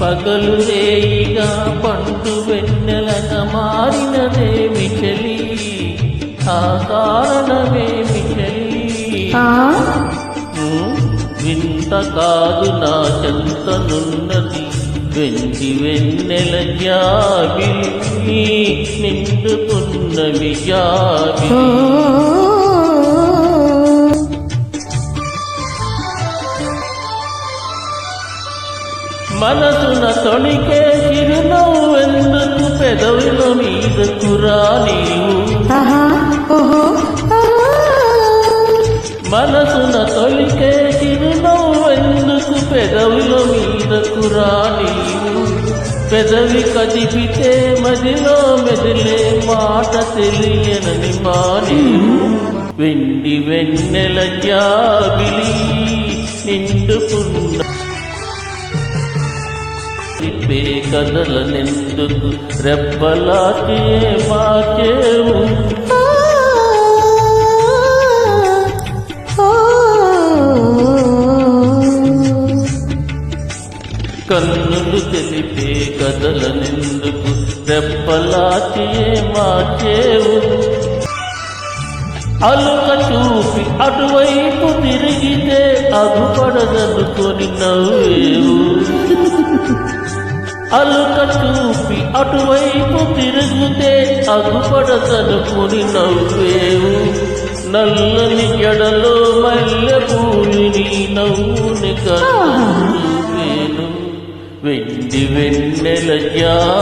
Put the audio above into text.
పగలు రేయిగా పండు వెన్నెలక మారినదేమి చలి ఆ కారణమేమి చలి వింత కాదు నా చెంతనున్నది వెండి వెన్నెల జాబిలి నిండుకున్నవి ఓ. జాబిలి మనసున తొణికే చిరునవ్వెందుకు పెదవుల మీద కురా నీవు ఆహా ఓహో ఆహా. మనసున తొలికే చిరునవ్వెందుకు పెదవుల మీద కురా నీవు పెదవి కదిపితే మదిలో మెదిలే మాట తెలియనని మానేవు వెండి వెన్నెల జాబిలి నిండుకున్న తిప్పే కదలనెందుకు రెప్పలాకే మాకేవు కన్నులు తెలిపే కదలనెందుకు రెప్పలాకే మాకేవు అలుక చూపి అటువైపు తిరిగితే అగుపడదనుకొని నవ్వే అలుక అటువైపు తిరుగుతే తిరిగితే అగుపడదనుకొని నవ్వేవు. నల్లని ఎడలో మల్లె పూలిని నవ్వుని కన్ను వెండి వెన్నెల